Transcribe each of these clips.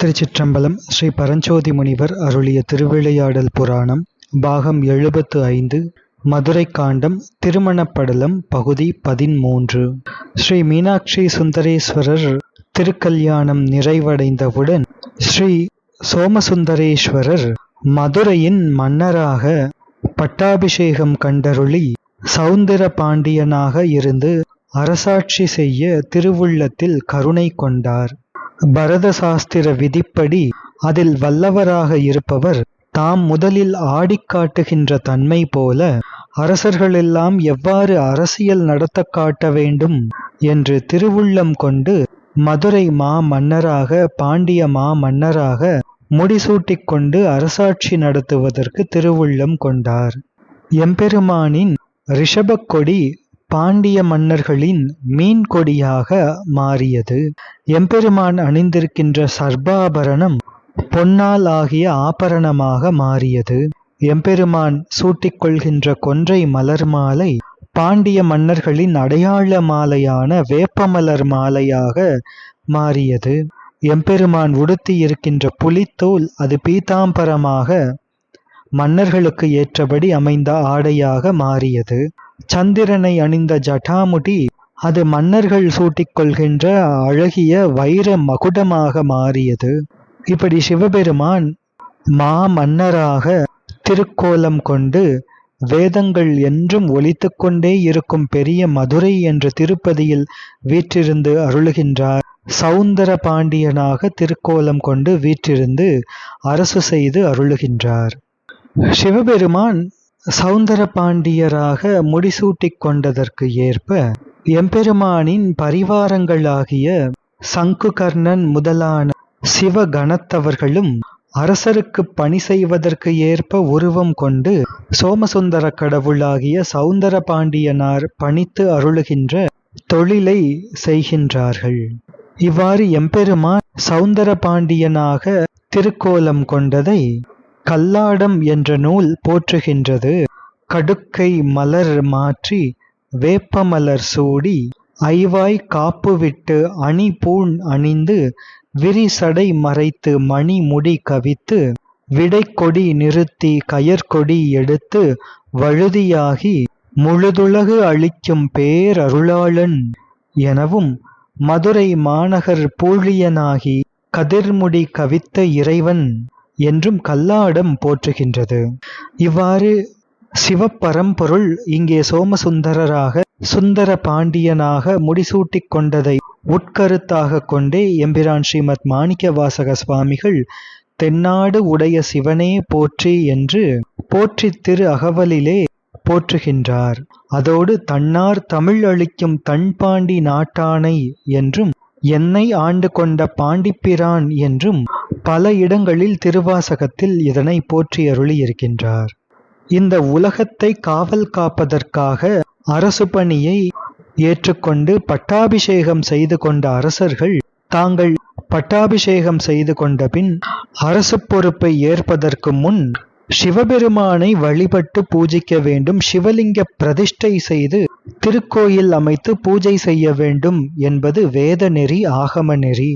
திருச்சிற்றம்பலம் ஸ்ரீ பரஞ்சோதி முனிவர் அருளிய திருவிளையாடல் புராணம் பாகம் எழுபத்து ஐந்து மதுரை காண்டம் திருமணப்படலம் பகுதி பதிமூன்று ஸ்ரீ மீனாட்சி சுந்தரேஸ்வரர் திருக்கல்யாணம் நிறைவடைந்தவுடன் ஸ்ரீ சோமசுந்தரேஸ்வரர் மதுரையின் மன்னராக பட்டாபிஷேகம் கண்டருளி சௌந்தர பாண்டியனாக இருந்து அரசாட்சி செய்ய திருவுள்ளத்தில் கருணை கொண்டார். பரத சாஸ்திர விதிப்படி அதில் வல்லவராக இருப்பவர் தாம் முதலில் ஆடிக் காட்டுகின்ற தன்மை போல அரசர்களெல்லாம் எவ்வாறு அரசியல் நடத்த காட்ட வேண்டும் என்று திருவுள்ளம் கொண்டு மதுரை மா மன்னராக பாண்டிய மா மன்னராக முடிசூட்டிக் கொண்டு அரசாட்சி நடத்துவதற்கு திருவுள்ளம் கொண்டார். எம்பெருமானின் ரிஷபக்கொடி பாண்டிய மன்னர்களின் மீன் கொடியாக மாறியது. எம்பெருமான் அணிந்திருக்கின்ற சர்பாபரணம் பொன்னால் ஆகிய ஆபரணமாக மாறியது. எம்பெருமான் சூட்டிக்கொள்கின்ற கொன்றை மலர் மாலை பாண்டிய மன்னர்களின் அடையாள மாலையான வேப்பமலர் மாலையாக மாறியது. எம்பெருமான் உடுத்தி இருக்கின்ற புலித்தோல் அது பீதாம்பரமாக மன்னர்களுக்கு ஏற்றபடி அமைந்த ஆடையாக மாறியது. சந்திரனை அணிந்த ஜட்டாமுடி அது மன்னர்கள் சூட்டிக்கொள்கின்ற அழகிய வைர மகுடமாக மாறியது. இப்படி சிவபெருமான் மா மன்னராக திருக்கோலம் கொண்டு வேதங்கள் என்றும் ஒலித்து கொண்டே இருக்கும் பெரிய மதுரை என்ற திருப்பதியில் வீற்றிருந்து அருளுகின்றார். சவுந்தர பாண்டியனாக திருக்கோலம் கொண்டு வீற்றிருந்து அரசு செய்து அருளுகின்றார். சிவபெருமான் சவுந்தர பாண்டியராக முடிசூட்டிக் கொண்டதற்கு ஏற்ப எம்பெருமானின் பரிவாரங்களாகிய சங்குகர்ணன் முதலான சிவகணத்தவர்களும் அரசருக்கு பணி செய்வதற்கு ஏற்ப உருவம் கொண்டு சோமசுந்தர கடவுளாகிய சவுந்தர பாண்டியனார் பணித்து அருளுகின்ற தொழிலை செய்கின்றார்கள். இவ்வாறு எம்பெருமான் சவுந்தர பாண்டியனாக திருக்கோலம் கொண்டதை கல்லாடம் என்ற நூல் போற்றுகின்றது. கடுக்கை மலர் மாற்றி வேப்பமலர் சூடி ஐவாய் காப்பு விட்டு அணி பூண் அணிந்து விரிசடை மறைத்து மணி முடி கவித்து விடைக்கொடி நிறுத்தி கயற்கொடி எடுத்து வழுதியாகி முழுதுலகு அளிக்கும் பேரருளாளன் எனவும் மதுரை மாநகர் பூழியனாகி கதிர்முடி கவித்த இறைவன். என்றும் கல்லாடம் போற்றுகின்றது. இவ்வாறு சிவப்பரம்பொருள் இங்கே சோமசுந்தரராக சுந்தர பாண்டியனாக முடிசூட்டிக் கொண்டதை உட்கருத்தாக கொண்டே எம்பிரான் ஸ்ரீமத் மாணிக்க வாசக சுவாமிகள் தென்னாடு உடைய சிவனே போற்றி என்று போற்றி திரு அகவலிலே போற்றுகின்றார். அதோடு தன்னார் தமிழ் அளிக்கும் தன்பாண்டி நாட்டானை என்றும் என்னை ஆண்டு கொண்ட பாண்டிப்பிரான் என்றும் பல இடங்களில் திருவாசகத்தில் இதனை போற்றி அருளியிருக்கின்றார். இந்த உலகத்தை காவல் காப்பதற்காக அரசு பணியை ஏற்றுக்கொண்டு பட்டாபிஷேகம் செய்து கொண்ட அரசர்கள் தாங்கள் பட்டாபிஷேகம் செய்து கொண்ட பின் அரசு பொறுப்பை ஏற்பதற்கு முன் சிவபெருமானை வழிபட்டு பூஜிக்க வேண்டும் சிவலிங்க பிரதிஷ்டை செய்து திருக்கோயில் அமைத்து பூஜை செய்ய வேண்டும் என்பது வேத நெறி ஆகம நெறி.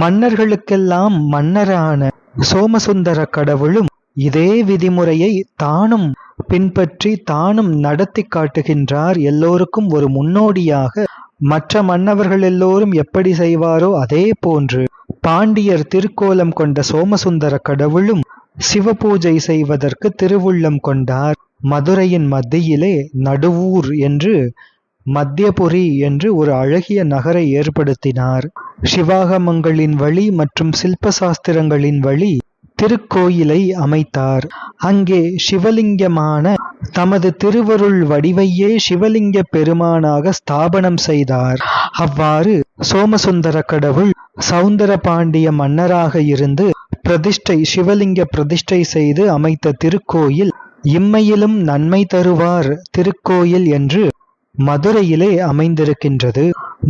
மன்னர்களுக்கெல்லாம் மன்னரான சோமசுந்தர கடவுளும் இதே விதிமுறையை தானும் பின்பற்றி தானும் நடத்தி காட்டுகின்றார். எல்லோருக்கும் ஒரு முன்னோடியாக மற்ற மன்னவர்கள் எல்லோரும் எப்படி செய்வாரோ அதே போன்று பாண்டியர் திருக்கோலம் கொண்ட சோமசுந்தர கடவுளும் சிவபூஜை செய்வதற்கு திருவுள்ளம் கொண்டார். மதுரையின் மத்தியிலே நடுவூர் என்று மத்தியபுரி என்று ஒரு அழகிய நகரை ஏற்படுத்தினார். சிவாகமங்களின் வழி மற்றும் சில்பசாஸ்திரங்களின் வழி திருக்கோயிலை அமைத்தார். அங்கே சிவலிங்கமான தமது திருவருள் வடிவையே சிவலிங்க பெருமானாக ஸ்தாபனம் செய்தார். அவ்வாறு சோமசுந்தர கடவுள் சௌந்தர பாண்டிய மன்னராக இருந்து பிரதிஷ்டை சிவலிங்க பிரதிஷ்டை செய்து அமைத்த திருக்கோயில் இம்மையிலும் நன்மை தருவார் திருக்கோயில் என்று மதுரையிலே அமைந்திருக்கின்றது.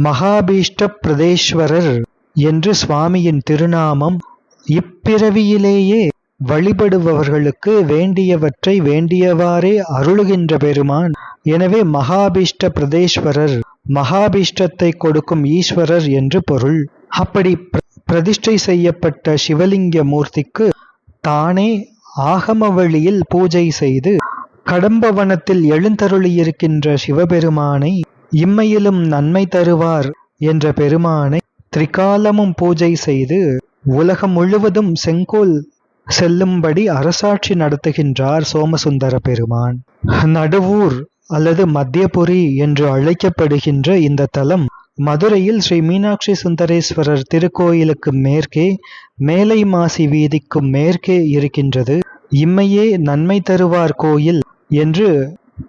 மகாபீஷ்ட பிரதேஸ்வரர் என்று சுவாமியின் திருநாமம் இப்பிறவியிலேயே வழிபடுபவர்களுக்கு வேண்டியவற்றை வேண்டியவாறே அருளுகின்ற பெருமான். எனவே மகாபீஷ்ட பிரதேஸ்வரர் மகாபீஷ்டத்தை கொடுக்கும் ஈஸ்வரர் என்று பொருள். அப்படி பிரதிஷ்டை செய்யப்பட்ட சிவலிங்க மூர்த்திக்கு தானே ஆகம வழியில் பூஜை செய்து கடம்பவனத்தில் எழுந்தருளியிருக்கின்ற சிவபெருமானை இம்மையிலும் நன்மை தருவார் என்ற பெருமானை திரிகாலமும் பூஜை செய்து உலகம் முழுவதும் செங்கோல் செல்லும்படி அரசாட்சி நடத்துகின்றார் சோமசுந்தர பெருமான். நடுவூர் அல்லது மத்தியபுரி என்று அழைக்கப்படுகின்ற இந்த தலம் மதுரையில் ஸ்ரீ மீனாட்சி சுந்தரேஸ்வரர் திருக்கோயிலுக்கு மேற்கே மேலை மாசி வீதிக்கு மேற்கே இருக்கின்றது. இம்மையே நன்மை தருவார் கோயில் என்று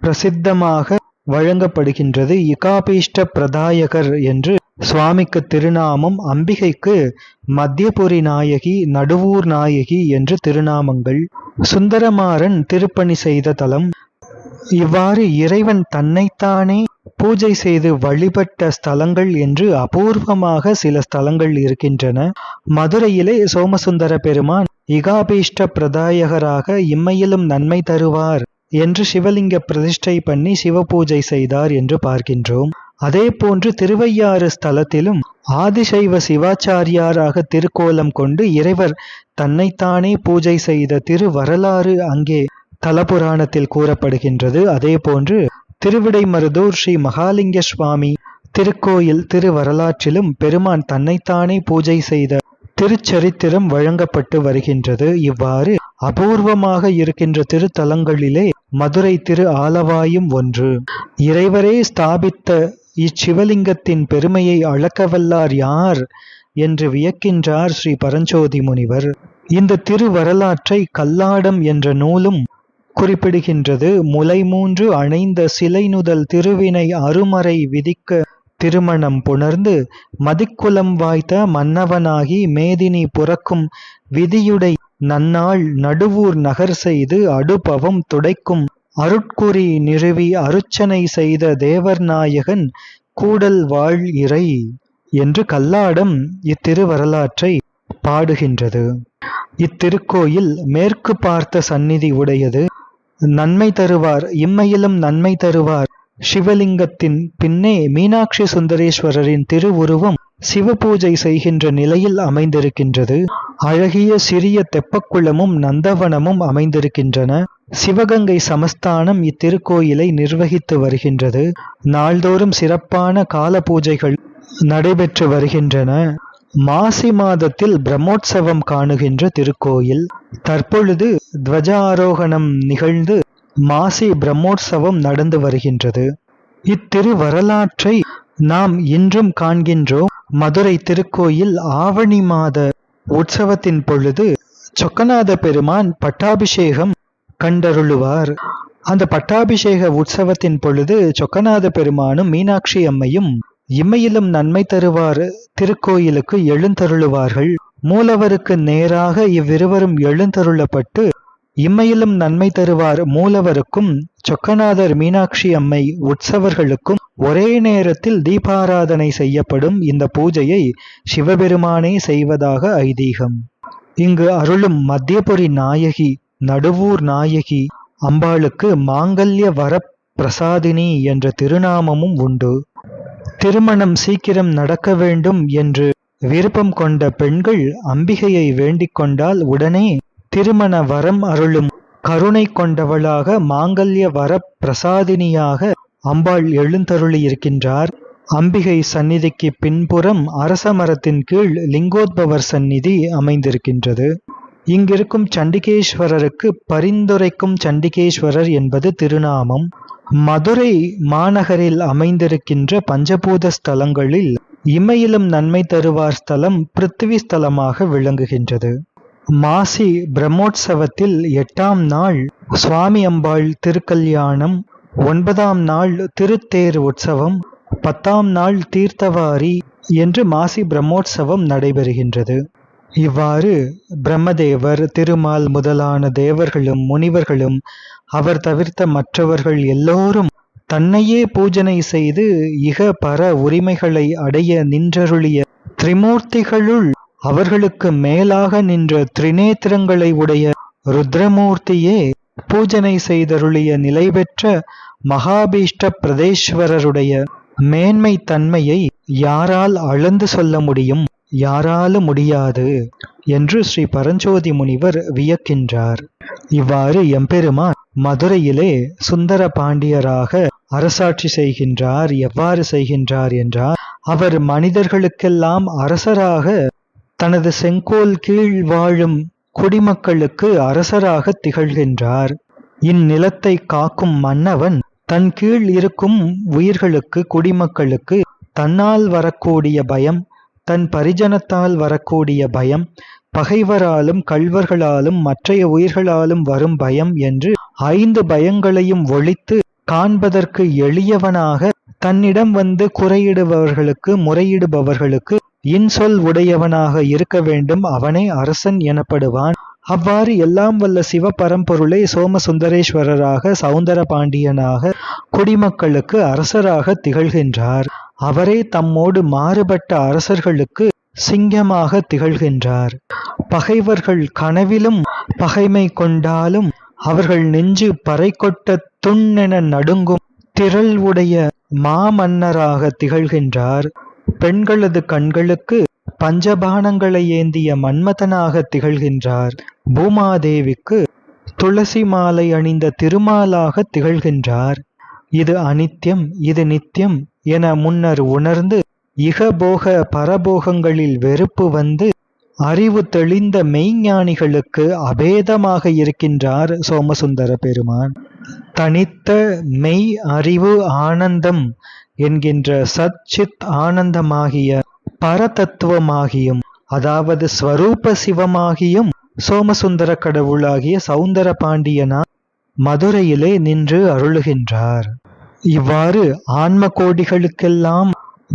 பிரசித்தமாக வழங்கப்படுகின்றது. இகாபீஷ்ட பிரதாயகர் என்று சுவாமிக்கு திருநாமம் அம்பிகைக்கு மத்தியபுரி நாயகி நடுவூர் நாயகி என்று திருநாமங்கள். சுந்தரமாறன் திருப்பணி செய்த தலம். இவ்வாறு இறைவன் தன்னைத்தானே பூஜை செய்து வழிபட்ட ஸ்தலங்கள் என்று அபூர்வமாக சில ஸ்தலங்கள் இருக்கின்றன. மதுரையிலே சோமசுந்தர பெருமான் இகாபீஷ்ட பிரதாயகராக இம்மையிலும் நன்மை தருவார் என்று சிவலிங்க பிரதிஷ்டை பண்ணி சிவ பூஜை செய்தார் என்று பார்க்கின்றோம். அதே போன்று திருவையாறு ஸ்தலத்திலும் ஆதிசைவ சிவாச்சாரியாராக திருக்கோலம் கொண்டு இறைவர் தன்னைத்தானே பூஜை செய்த திரு வரலாறு அங்கே தலபுராணத்தில் கூறப்படுகின்றது. அதே போன்று திருவிடைமருதூர் ஸ்ரீ மகாலிங்க சுவாமி. திருக்கோயில் திரு வரலாற்றிலும் பெருமான் தன்னைத்தானே பூஜை செய்த திருச்சரித்திரம் வழங்கப்பட்டு வருகின்றது. இவ்வாறு அபூர்வமாக இருக்கின்ற திருத்தலங்களிலே மதுரை திரு ஆலவாயும் ஒன்று. இறைவரே ஸ்தாபித்த இச்சிவலிங்கத்தின் பெருமையை அளக்கவல்லார் யார் என்று வியக்கின்றார் ஸ்ரீ பரஞ்சோதி முனிவர். இந்த திரு வரலாற்றை கல்லாடம் என்ற நூலும் குறிப்பிடுகின்றது. முலை மூன்று அணைந்த சிலைநுதல் திருவினை அருமறை விதிக்க திருமணம் புணர்ந்து மதிக்குலம் வாய்த்த மன்னவனாகி மேதினி புறக்கும் விதியுடை நன்னாள் நடுவூர் நகர் செய்து அடுபவம் துடைக்கும் அருட்குறி நிறுவி அருச்சனை செய்த தேவர்நாயகன் கூடல் வாழ் இறை என்று கல்லாடம் இத்திருவரலாற்றை பாடுகின்றது. இத்திருக்கோயில் மேற்கு பார்த்த சந்நிதி உடையது. நன்மை தருவார் இம்மையிலும் நன்மை தருவார். சிவலிங்கத்தின் பின்னே மீனாட்சி சுந்தரேஸ்வரரின் திருவுருவம் சிவபூஜை செய்கின்ற நிலையில் அமைந்திருக்கின்றது. அழகிய சிறிய தெப்பக்குளமும் நந்தவனமும் அமைந்திருக்கின்றன. சிவகங்கை சமஸ்தானம் இத்திருக்கோயிலை நிர்வகித்து வருகின்றது. நாள்தோறும் சிறப்பான கால பூஜைகள் நடைபெற்று வருகின்றன. மாசி மாதத்தில் பிரம்மோற்சவம் காணுகின்ற திருக்கோயில். தற்பொழுது துவஜாரோகணம் நிகழ்ந்து மாசி பிரம்மோற்சவம் நடந்து வருகின்றது. இத்திரு வரலாற்றை நாம் இன்றும் காண்கின்றோம். மதுரை திருக்கோயில் ஆவணி மாத உற்சவத்தின் பொழுது சொக்கநாத பெருமான் பட்டாபிஷேகம் கண்டருளுவார். அந்த பட்டாபிஷேக உற்சவத்தின் பொழுது சொக்கநாத பெருமானும் மீனாட்சி அம்மையும் இம்மையிலும் நன்மை தருவார் திருக்கோயிலுக்கு எழுந்தருளுவார்கள். மூலவருக்கு நேராக இவ்விருவரும் எழுந்தருளப்பட்டு இம்மையிலும் நன்மை தருவார் மூலவருக்கும் சொக்கநாதர் மீனாட்சி அம்மை உற்சவர்களுக்கும் ஒரே நேரத்தில் தீபாராதனை செய்யப்படும் இந்த பூஜையை சிவபெருமானே செய்வதாக ஐதீகம். இங்கு அருளும் மத்தியபுரி நாயகி நடுவூர் நாயகி அம்பாளுக்கு மாங்கல்ய வர பிரசாதினி என்ற திருநாமமும் உண்டு. திருமணம் சீக்கிரம் நடக்க வேண்டும் என்று விருப்பம் கொண்ட பெண்கள் அம்பிகையை வேண்டிக் கொண்டால் உடனே திருமண வரம் அருளும். கருணை கொண்டவளாக மாங்கல்ய வர பிரசாதினியாக அம்பாள் எழுந்தருளி இருக்கின்றார் அம்பிகை சந்நிதிக்கு பின்புறம் அரச மரத்தின் கீழ் லிங்கோத்பவர் சந்நிதி அமைந்திருக்கின்றது. இங்கிருக்கும் சண்டிகேஸ்வரருக்கு பரிந்துரைக்கும் சண்டிகேஸ்வரர் என்பது திருநாமம். மதுரை மாநகரில் அமைந்திருக்கின்ற பஞ்சபூத ஸ்தலங்களில் இமையிலும் நன்மை தருவார் ஸ்தலம் பிருத்திவி ஸ்தலமாக விளங்குகின்றது. மாசி பிரம்மோற்சவத்தில் எட்டாம் நாள் சுவாமி அம்பாள் திருக்கல்யாணம் ஒன்பதாம் நாள் திருத்தேர் உற்சவம் பத்தாம் நாள் தீர்த்தவாரி என்று மாசி பிரம்மோற்சவம் நடைபெறுகின்றது. இவ்வாறு பிரம்மதேவர் திருமால் முதலான தேவர்களும் முனிவர்களும் அவர் தவிர்த்த மற்றவர்கள் எல்லோரும் தன்னையே பூஜனை செய்து இக பர உரிமைகளை அடைய நின்றருளிய திரிமூர்த்திகளுள் அவர்களுக்கு மேலாக நின்ற திரிநேத்திரங்களை உடைய ருத்ரமூர்த்தியே பூஜனை செய்தருளிய நிலை பெற்ற மகாபீஷ்ட பிரதேஸ்வரருடைய மேன்மை தன்மையை யாரால் அளந்து சொல்ல முடியும்? யாராலும் முடியாது என்று ஸ்ரீ பரஞ்சோதி முனிவர் வியக்கின்றார். இவ்வாறு எம்பெருமான் மதுரையிலே சுந்தர பாண்டியராக அரசாட்சி செய்கின்றார் எவ்வாறு செய்கின்றார் என்றால் அவர் மனிதர்களுக்கெல்லாம் அரசராக தனது செங்கோல் கீழ் வாழும் குடிமக்களுக்கு அரசராக திகழ்கின்றார். இந்நிலத்தை காக்கும் மன்னவன் தன் கீழ் இருக்கும் உயிர்களுக்கு குடிமக்களுக்கு தன்னால் வரக்கூடிய பயம் தன் பரிஜனத்தால் வரக்கூடிய பயம் பகைவராலும் கள்வர்களாலும் மற்றைய உயிர்களாலும் வரும் பயம் என்று ஐந்து பயங்களையும் ஒழித்து காண்பதற்கு எளியவனாக தன்னிடம் வந்து குறையிடுபவர்களுக்கு முறையிடுபவர்களுக்கு இன்சொல் உடையவனாக இருக்க வேண்டும். அவனே அரசன் எனப்படுவான். அவ்வாறு எல்லாம் வல்ல சிவபரம்பொருளை சோமசுந்தரேஸ்வரராக சவுந்தர பாண்டியனாக குடிமக்களுக்கு அரசராக திகழ்கின்றார். அவரே தம்மோடு மாறுபட்ட அரசர்களுக்கு சிங்கமாக திகழ்கின்றார். பகைவர்கள் கனவிலும் பகைமை கொண்டாலும் அவர்கள் நெஞ்சு பறை கொட்ட துண்ணென நடுங்கும் திரள் உடைய மாமன்னராக திகழ்கின்றார். பெண்களது கண்களுக்கு பஞ்சபானங்களை ஏந்திய மன்மதனாக திகழ்கின்றார். பூமாதேவிக்கு துளசி மாலை அணிந்த திருமாலாக திகழ்கின்றார். இது அனித்யம் இது நித்தியம் என முன்னர் உணர்ந்து இகபோக பரபோகங்களில் வெறுப்பு வந்து அறிவு தெளிந்த மெய்ஞானிகளுக்கு அபேதமாக இருக்கின்றார் சோமசுந்தர பெருமான். தனித்த மெய் அறிவு ஆனந்தம் என்கின்ற சச்சித் ஆனந்தமாகிய பரதத்துவமாகியும் அதாவது ஸ்வரூப சிவமாகியும் சோமசுந்தர கடவுளாகிய சௌந்தர பாண்டியனா மதுரையிலே நின்று அருளுகின்றார். இவ்வாறு ஆன்ம கோடிகளுக்கெல்லாம்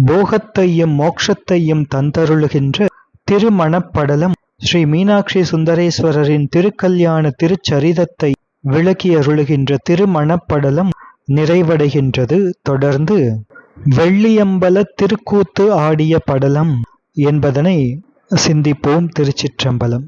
போகத்தையும் மோட்சத்தையும் தந்தருளுகின்ற திருமணப்படலம் ஸ்ரீ மீனாட்சி சுந்தரேஸ்வரரின் திருக்கல்யாண திருச்சரிதத்தை விளக்கி அருளுகின்ற திருமணப்படலம் நிறைவடைகின்றது. தொடர்ந்து வெள்ளியம்பல திருக்கூத்து ஆடிய படலம் என்பதனை சிந்திப்போம் திருச்சிற்றம்பலம்.